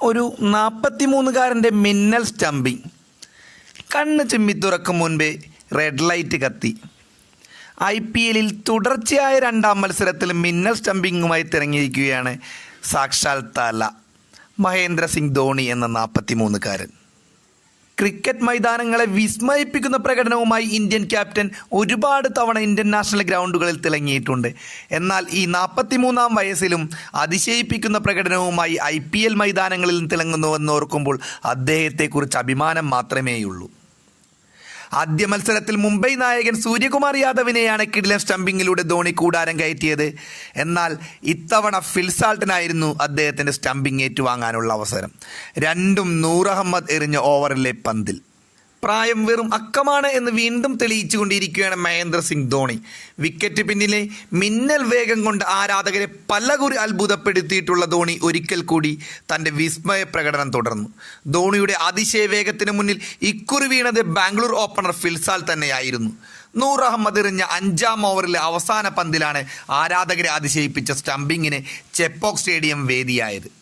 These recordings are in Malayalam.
ഒരു നാൽപ്പത്തിമൂന്നുകാരന്റെ മിന്നൽ സ്റ്റംപിങ് കണ്ണ് ചിമ്മി തുറക്കും മുൻപേ റെഡ് ലൈറ്റ് കത്തി. ഐ പി എല്ലിൽ തുടർച്ചയായ രണ്ടാം മത്സരത്തിൽ മിന്നൽ സ്റ്റംപിങ്ങുമായി തിരഞ്ഞിരിക്കുകയാണ് സാക്ഷാൽ തല. മഹേന്ദ്ര സിംഗ് ധോണി എന്ന നാൽപ്പത്തിമൂന്നുകാരൻ ക്രിക്കറ്റ് മൈതാനങ്ങളെ വിസ്മയിപ്പിക്കുന്ന പ്രകടനവുമായി ഇന്ത്യൻ ക്യാപ്റ്റൻ ഒരുപാട് തവണ ഇന്ത്യൻ നാഷണൽ ഗ്രൗണ്ടുകളിൽ തിളങ്ങിയിട്ടുണ്ട്. എന്നാൽ ഈ നാൽപ്പത്തിമൂന്നാം വയസ്സിലും അതിശയിപ്പിക്കുന്ന പ്രകടനവുമായി ഐ പി എൽ മൈതാനങ്ങളിൽ അദ്ദേഹത്തെക്കുറിച്ച് അഭിമാനം മാത്രമേയുള്ളൂ. ആദ്യ മത്സരത്തിൽ മുംബൈ നായകൻ സൂര്യകുമാർ യാദവിനെയാണ് കിഡിലൻ സ്റ്റംപിങ്ങിലൂടെ ധോണി കൂടാരം കയറ്റിയത്. എന്നാൽ ഇത്തവണ ഫിൽസാൾട്ടിനായിരുന്നു അദ്ദേഹത്തിന്റെ സ്റ്റംപിംഗ് ഏറ്റുവാങ്ങാനുള്ള അവസരം. രണ്ടും നൂർ അഹമ്മദ് എറിഞ്ഞ ഓവറിലെ പന്തിൽ. പ്രായം വെറും അക്കമാണ് എന്ന് വീണ്ടും തെളിയിച്ചുകൊണ്ടിരിക്കുകയാണ് മഹേന്ദ്ര സിംഗ് ധോണി. വിക്കറ്റ് പിന്നിലെ മിന്നൽ വേഗം കൊണ്ട് ആരാധകരെ പലകുറി അത്ഭുതപ്പെടുത്തിയിട്ടുള്ള ധോണി ഒരിക്കൽ കൂടി തന്റെ വിസ്മയ പ്രകടനം തുടർന്നു. ധോണിയുടെ അതിശയ വേഗത്തിന് മുന്നിൽ ഇക്കുറി വീണത് ബാംഗ്ലൂർ ഓപ്പണർ ഫിൽസാൽ തന്നെയായിരുന്നു. നൂർ അഹമ്മദ് എറിഞ്ഞ അഞ്ചാം ഓവറിലെ അവസാന പന്തിലാണ് ആരാധകരെ അതിശയിപ്പിച്ച സ്റ്റംപിങ്ങിന് ചെപ്പോക് സ്റ്റേഡിയം വേദിയായത്.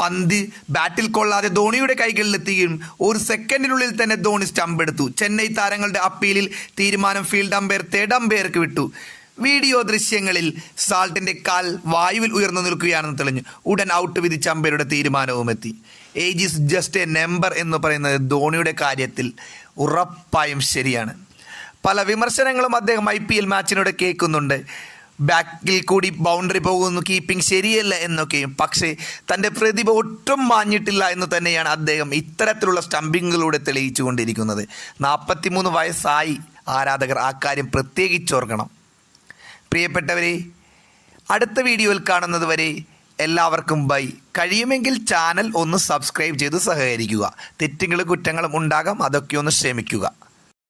പന്ത് ബാറ്റിൽ കൊള്ളാതെ ധോണിയുടെ കൈകളിലെത്തുകയും ഒരു സെക്കൻഡിനുള്ളിൽ തന്നെ ധോണി സ്റ്റംപ് എടുത്തു. ചെന്നൈ താരങ്ങളുടെ അപ്പീലിൽ തീരുമാനം ഫീൽഡ് അമ്പയർ തേർഡ് അമ്പയർക്ക് വിട്ടു. വീഡിയോ ദൃശ്യങ്ങളിൽ സാൾട്ടിന്റെ കാൽ വായുവിൽ ഉയർന്നു നിൽക്കുകയാണെന്ന് തെളിഞ്ഞു. ഉടൻ ഔട്ട് വിധിച്ച അമ്പയറുടെ തീരുമാനവും എത്തി. Age is just a number എന്ന് പറയുന്നത് ധോണിയുടെ കാര്യത്തിൽ ഉറപ്പായും ശരിയാണ്. പല വിമർശനങ്ങളും അദ്ദേഹം ഐ പി എൽ മാച്ചിനോട് കേൾക്കുന്നുണ്ട്. ബാക്കിൽ കൂടി ബൗണ്ടറി പോകുന്നു കീപ്പിംഗ് ശരിയല്ല എന്നൊക്കെയും. പക്ഷേ തന്റെ പ്രതിഭ ഒട്ടും മാഞ്ഞിട്ടില്ല എന്ന് തന്നെയാണ് അദ്ദേഹം ഇത്തരത്തിലുള്ള സ്റ്റംപിങ്ങിലൂടെ തെളിയിച്ചു കൊണ്ടിരിക്കുന്നത് നാൽപ്പത്തിമൂന്ന് വയസ്സായി ആരാധകർ ആ കാര്യം പ്രത്യേകിച്ചോർക്കണം. പ്രിയപ്പെട്ടവരെ അടുത്ത വീഡിയോയിൽ കാണുന്നത് വരെ എല്ലാവർക്കും ബൈ. കഴിയുമെങ്കിൽ ചാനൽ ഒന്ന് സബ്സ്ക്രൈബ് ചെയ്ത് സഹകരിക്കുക. തെറ്റുകളും കുറ്റങ്ങളും ഉണ്ടാകാം അതൊക്കെ ഒന്ന് ക്ഷമിക്കുക.